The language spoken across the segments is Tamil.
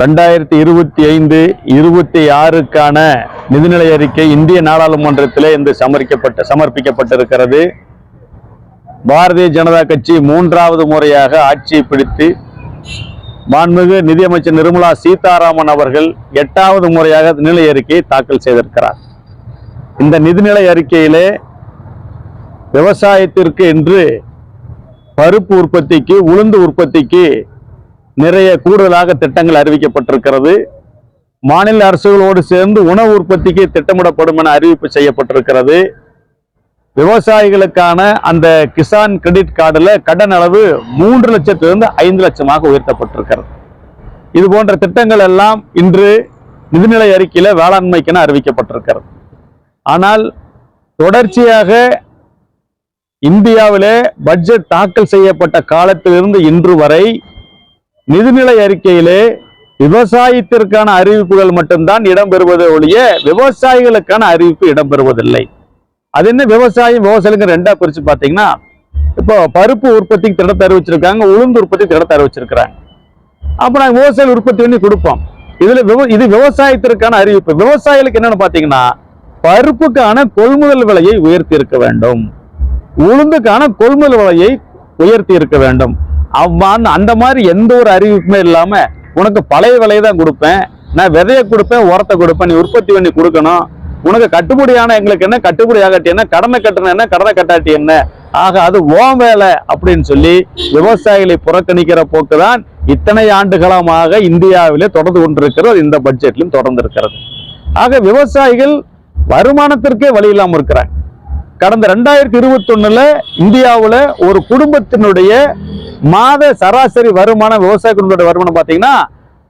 ரெண்டாயிரத்தி இருபத்தி ஐந்து இருபத்தி ஆறுக்கான நிதிநிலை அறிக்கை இந்திய நாடாளுமன்றத்திலே இன்று சமர்ப்பிக்கப்பட்ட சமர்ப்பிக்கப்பட்டிருக்கிறது. பாரதிய ஜனதா கட்சி மூன்றாவது முறையாக ஆட்சியை பிடித்து மாண்புமிகு நிதியமைச்சர் நிர்மலா சீதாராமன் அவர்கள் எட்டாவது முறையாக நிலை அறிக்கையை தாக்கல் செய்திருக்கிறார். இந்த நிதிநிலை அறிக்கையிலே விவசாயத்திற்கு என்று பருப்பு உற்பத்திக்கு உளுந்து உற்பத்திக்கு நிறைய கூடுதலாக திட்டங்கள் அறிவிக்கப்பட்டிருக்கிறது. மாநில அரசுகளோடு சேர்ந்து உணவு உற்பத்திக்கு திட்டமிடப்படும் என அறிவிப்பு செய்யப்பட்டிருக்கிறது. விவசாயிகளுக்கான அந்த கிசான் கிரெடிட் கார்டில் கடன் அளவு மூன்று லட்சத்திலிருந்து ஐந்து லட்சமாக உயர்த்தப்பட்டிருக்கிறது. இது போன்ற திட்டங்கள் எல்லாம் இன்று நிதிநிலை அறிக்கையில் வேளாண்மைக்கென அறிவிக்கப்பட்டிருக்கிறது. ஆனால் தொடர்ச்சியாக இந்தியாவிலே பட்ஜெட் தாக்கல் செய்யப்பட்ட காலத்திலிருந்து இன்று வரை நிதிநிலை அறிக்கையிலே விவசாயத்திற்கான அறிவிப்புகள் மட்டும்தான் இடம்பெறுவதே ஒழிய விவசாயிகளுக்கான அறிவிப்பு இடம்பெறுவதில்லை. அது என்ன விவசாயம் விவசாயிங்க ரெண்டா பிரிச்சு பாத்தீங்கன்னா இப்போ பருப்பு உற்பத்திக்கு திட்டத்தை அறிவிச்சிருக்காங்க உளுந்து உற்பத்தி திட்டத்தை அறிவிச்சிருக்கிறாங்க. அப்போ நாங்கள் விவசாய உற்பத்தி பண்ணி கொடுப்போம். இதுல விவ- இது விவசாயத்திற்கான அறிவிப்பு. விவசாயிகளுக்கு என்னன்னு பாத்தீங்கன்னா பருப்புக்கான கொள்முதல் விலையை உயர்த்தி இருக்க வேண்டும். உளுந்துக்கான கொள்முதல் விலையை உயர்த்தி இருக்க வேண்டும். அவ்வாறு அந்த மாதிரி எந்த ஒரு அறிவிப்புமே இல்லாம உனக்கு பழைய விலையை தான் கொடுப்பேன் நான் விதையை கொடுப்பேன் உரத்தை கொடுப்பேன் நீ உற்பத்தி பண்ணி கொடுக்கணும். உனக்கு கட்டுப்படியான எங்களுக்கு என்ன? கட்டுப்படி ஆகட்டி என்ன? கடனை கட்டணும் என்ன? கடனை கட்டாட்டி என்ன? ஆக அது ஓம் வேலை அப்படின்னு சொல்லி விவசாயிகளை புறக்கணிக்கிற போக்கு தான் இத்தனை ஆண்டுகளமாக இந்தியாவிலே தொடர்ந்து கொண்டிருக்கிறது இந்த பட்ஜெட்லையும் தொடர்ந்து இருக்கிறது ஆக விவசாயிகள் வருமானத்திற்கே வழி இல்லாமல் இருக்கிறாங்க. கடந்த ரெண்டாயிரத்தி இருபத்தி ஒண்ணுல இந்தியாவில் ஒரு குடும்பத்தினுடைய மாத சராசரி வருமானம் விவசாய குடும்பத்தோட வருமானம் பார்த்தீங்கன்னா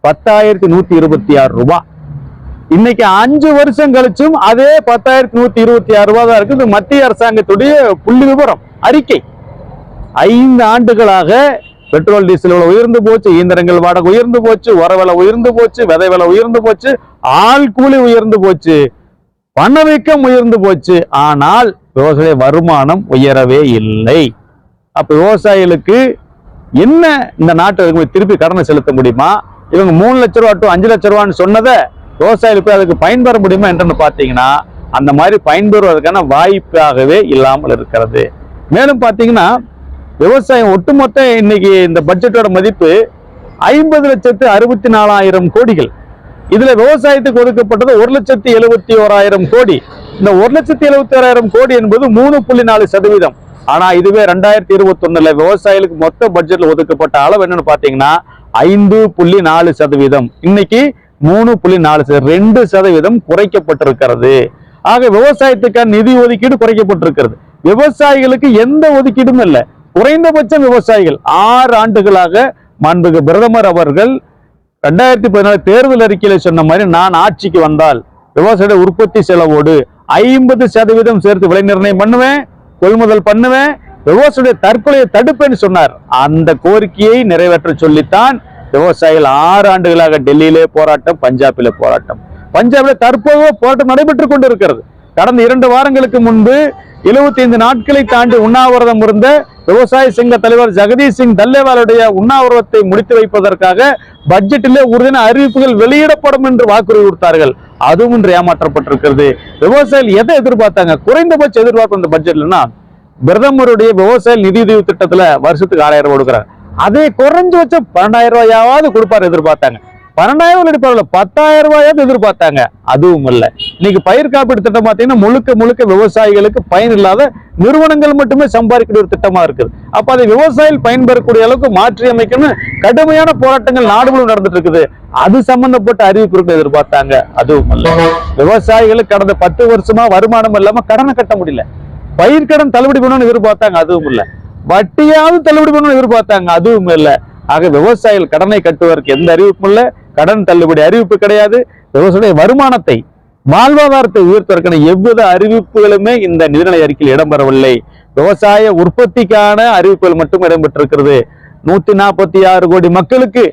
பத்தாயிரத்தி நூத்தி இருபத்தி ஆறு ரூபாய் இன்னைக்கு அஞ்சு வருஷம் கழிச்சும் அதே பத்தாயிரத்தி நூத்தி இருபத்தி ஆறு ரூபாய் தான் இருக்கு. இது மத்திய அரசாங்கத்துடைய புள்ளி விவரம் அறிக்கை. ஐந்து ஆண்டுகளாக பெட்ரோல் டீசல் விலை உயர்ந்து போச்சு இயந்திரங்கள் வாடகை உயர்ந்து போச்சு உர விலை உயர்ந்து போச்சு விதை விலை உயர்ந்து போச்சு ஆள் கூலி உயர்ந்து போச்சு பணவீக்கம் உயர்ந்து போச்சு. ஆனால் விவசாய வருமானம் உயரவே இல்லை. அப்ப விவசாயிகளுக்கு என்ன இந்த நாட்டு திருப்பி கடனை செலுத்த முடியுமா? இவங்க மூணு லட்ச ரூபா டு அஞ்சு லட்ச ரூபான்னு சொன்னதை விவசாயிகளுக்கு அதுக்கு பயன்பெற முடியுமா என்றன்னு பார்த்தீங்கன்னா அந்த மாதிரி பயன்பெறுவதற்கான வாய்ப்பாகவே இல்லாமல் இருக்கிறது. மேலும் பார்த்தீங்கன்னா விவசாயம் ஒட்டுமொத்த இன்னைக்கு இந்த பட்ஜெட்டோட மதிப்பு ஐம்பது லட்சத்து அறுபத்தி நாலாயிரம் கோடிகள். இதுல விவசாயத்துக்கு ஒதுக்கப்பட்டது ஒரு லட்சத்தி எழுபத்தி ஓராயிரம் கோடி. இந்த ஒரு லட்சத்தி எழுபத்தி ஓராயிரம் கோடி என்பது மூணு புள்ளி நாலு சதவீதம். ஆனா இதுவே ரெண்டாயிரத்தி இருபத்தி ஒண்ணுல விவசாயிகளுக்கு மொத்த பட்ஜெட்ல ஒதுக்கப்பட்ட அளவு என்னன்னு பாத்தீங்கன்னா ஐந்து புள்ளி நாலு சதவீதம். இன்னைக்கு மூணு புள்ளி நாலு ரெண்டு சதவீதம் குறைக்கப்பட்டிருக்கிறது. ஆக விவசாயத்துக்கான நிதி ஒதுக்கீடு குறைக்கப்பட்டிருக்கிறது. விவசாயிகளுக்கு எந்த ஒதுக்கீடும் இல்லை. குறைந்தபட்சம் விவசாயிகள் ஆறு ஆண்டுகளாக மாண்புகு பிரதமர் அவர்கள் ரெண்டாயிரத்தி பதினாலு தேர்தல் அறிக்கையில சொன்ன மாதிரி நான் ஆட்சிக்கு வந்தால் விவசாய உற்பத்தி செலவோடு ஐம்பது சதவீதம் சேர்த்து விலை நிர்ணயம் பண்ணுவேன். கொள்முதல் பண்ணுவேன். விவசாயிய தற்கொலையை தடுப்பேன்னு சொன்னார். அந்த கோரிக்கையை நிறைவேற்ற சொல்லித்தான் விவசாயிகள் ஆறு ஆண்டுகளாக டெல்லியிலே போராட்டம் பஞ்சாபில போராட்டம். பஞ்சாபில் தற்போது போராட்டம் நடைபெற்றுக் கொண்டிருக்கிறது. கடந்த இரண்டு வாரங்களுக்கு முன்பு 75 நாட்களை தாண்டி உண்ணாவிரதம் இருந்த விவசாய சங்க தலைவர் ஜெகதீஷ் சிங் தல்லேவாலுடைய உண்ணாவிரதத்தை முடித்து வைப்பதற்காக பட்ஜெட்டிலே உறுதியான அறிவிப்புகள் வெளியிடப்படும் என்று வாக்குறுதி கொடுத்தார்கள். அதுவும் இன்று ஏமாற்றப்பட்டிருக்கிறது. விவசாயிகள் எதை எதிர்பார்த்தாங்க? குறைந்தபட்ச எதிர்பார்ப்பு இந்த பட்ஜெட்லன்னா பிரதமருடைய விவசாய நிதியுதவி திட்டத்துல வருஷத்துக்கு ஆறாயிரம் ரூபாய் கொடுக்குறாங்க அதே குறைஞ்சபட்சம் பன்னெண்டாயிரம் ரூபாயாவது கொடுப்பாரு எதிர்பார்த்தாங்க. பன்னெண்டாயிரம் ரூபாய் பரவாயில்ல பத்தாயிரம் ரூபாயாவது எதிர்பார்த்தாங்க. அதுவும் இல்லை. இன்னைக்கு பயிர் காப்பீடு திட்டம் பார்த்தீங்கன்னா முழுக்க முழுக்க விவசாயிகளுக்கு பயன் இல்லாத நிறுவனங்கள் மட்டுமே சம்பாதிக்கிற ஒரு திட்டமா இருக்குது. அப்ப அதை விவசாயிகள் பயன்பெறக்கூடிய அளவுக்கு மாற்றி அமைக்கணும் கடுமையான போராட்டங்கள் நாடுகளும் நடந்துட்டு இருக்குது. அது சம்பந்தப்பட்ட அறிவிப்பு எதிர்பார்த்தாங்க. அதுவும் இல்ல. விவசாயிகளுக்கு கடந்த பத்து வருஷமா வருமானம் இல்லாம கடனை கட்ட முடியல. பயிர்க்கடன் தள்ளுபடி பண்ணணும்னு எதிர்பார்த்தாங்க. அதுவும் இல்லை. வட்டியாவது தள்ளுபடி பண்ணணும்னு எதிர்பார்த்தாங்க. அதுவும் இல்லை. ஆக விவசாயிகள் கடனை கட்டுவதற்கு எந்த அறிவிப்பும் இல்லை. கடன் தள்ளுபடி அறிவிப்பு கிடையாது. விவசாய வருமானத்தை வாழ்வாதாரத்தை உயர்த்துவதற்கான எவ்வித அறிவிப்புகளுமே இந்த நிதிநிலை அறிக்கையில் இடம்பெறவில்லை. விவசாய உற்பத்திக்கான அறிவிப்புகள் மட்டும் இடம்பெற்றிருக்கிறது. நூத்தி நாற்பத்தி ஆறு கோடி மக்களுக்கு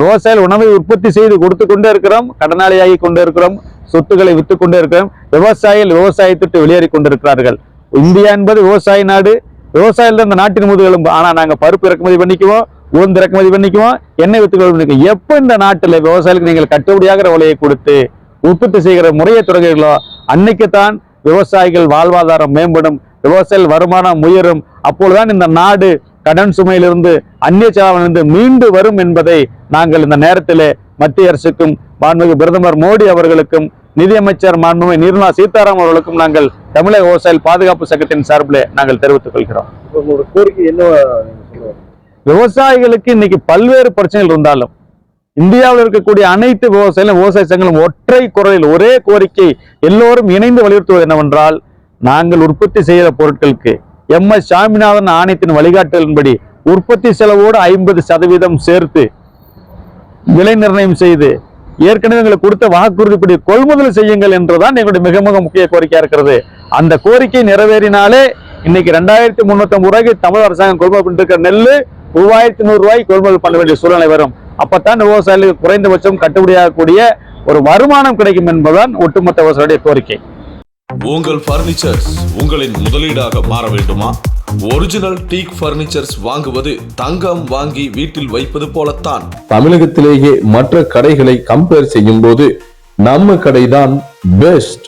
விவசாயிகள் உணவை உற்பத்தி செய்து கொடுத்து கொண்டே இருக்கிறோம். கடனாளியாகி கொண்டே இருக்கிறோம். சொத்துக்களை வித்து கொண்டே இருக்கிறோம். விவசாயிகள் விவசாயத்திட்டு வெளியேறி கொண்டிருக்கிறார்கள். இந்தியா என்பது விவசாய நாடு. விவசாயிகள் தான் இந்த நாட்டின் முதுகெலும்பு. ஆனால் நாங்கள் பருப்பு இறக்குமதி பண்ணிக்குவோம். உளுந்து இறக்குமதி பண்ணிக்குவோம் எண்ணெய் வித்துக்கள் பண்ணிக்குவோம் எப்போ இந்த நாட்டுல விவசாயிகளுக்கு நீங்கள் கட்டுப்படியாகிற விலையை கொடுத்து உற்பத்தி செய்கிற முறையை தொடங்குகிறீர்களோ அன்னைக்குத்தான் விவசாயிகள் வாழ்வாதாரம் மேம்படும் விவசாயிகள் வருமானம் உயரும். அப்பொழுதுதான் இந்த நாடு கடன் சுமையிலிருந்து அந்நிய செலவிலிருந்து மீண்டு வரும் என்பதை நாங்கள் இந்த நேரத்திலே மத்திய அரசுக்கும் மாண்புமிகு பிரதமர் மோடி அவர்களுக்கும் நிதியமைச்சர் மாண்புமிகு நிர்மலா சீதாராமன் அவர்களுக்கும் நாங்கள் தமிழக விவசாயிகள் பாதுகாப்பு சங்கத்தின் சார்பிலே நாங்கள் தெரிவித்துக் கொள்கிறோம். கோரிக்கை என்ன விவசாயிகளுக்கு இன்னைக்கு பல்வேறு பிரச்சனைகள் இருந்தாலும் இந்தியாவில் இருக்கக்கூடிய அனைத்து விவசாயிகளும் விவசாய சங்கங்களும் ஒற்றை குரலில் ஒரே கோரிக்கை எல்லோரும் இணைந்து வலியுறுத்துவது என்னவென்றால் நாங்கள் உற்பத்தி செய்கிற பொருட்களுக்கு எம் எஸ் சாமிநாதன் ஆணையத்தின் வழிகாட்டலின்படி உற்பத்தி செலவோடு ஐம்பது சதவீதம் சேர்த்து விலை நிர்ணயம் செய்து ஏற்கனவே எங்களுக்கு கொடுத்த வாக்குறுதிப்படி கொள்முதல் செய்யுங்கள் என்றுதான் எங்களுடைய மிக மிக முக்கிய கோரிக்கையா இருக்கிறது. அந்த கோரிக்கை நிறைவேறினாலே இன்னைக்கு ரெண்டாயிரத்தி முன்னூத்தி ஐம்பது ரூபாய்க்கு தமிழ் அரசாங்கம் கொள்முதல் பண்ணிட்டு இருக்கிற நெல்லு மூவாயிரத்தி நூறு ரூபாய்க்கு கொள்முதல் பண்ண வேண்டிய சூழ்நிலை வரும். அப்பத்தான் விவசாயிகளுக்கு குறைந்தபட்சம் கட்டுப்படியாகக்கூடிய ஒரு வருமானம் கிடைக்கும் என்பதுதான் ஒட்டுமொத்த விவசாயிகளுடைய கோரிக்கை. உங்கள் பர்னிச்சர்ஸ் உங்களின் முதலீடாக மாற வேண்டுமா? ஒரிஜினல் டீக் பர்னிச்சர்ஸ் வாங்குவது தங்கம் வாங்கி வீட்டில் வைப்பது போலத்தான். தமிழகத்திலேயே மற்ற கடைகளை கம்பேர் செய்யும் போது நம்ம கடைதான் பெஸ்ட்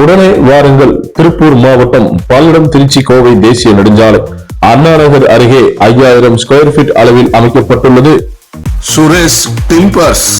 உடனே வாருங்கள். திருப்பூர் மாவட்டம் பல்லடம் திருச்சி கோவை தேசிய நெடுஞ்சாலை. அண்ணாநகர் அருகே ஐயாயிரம் ஸ்கொயர் ஃபீட் அளவில் அமைக்கப்பட்டுள்ளது. சுரேஷ் டிம்பர்ஸ்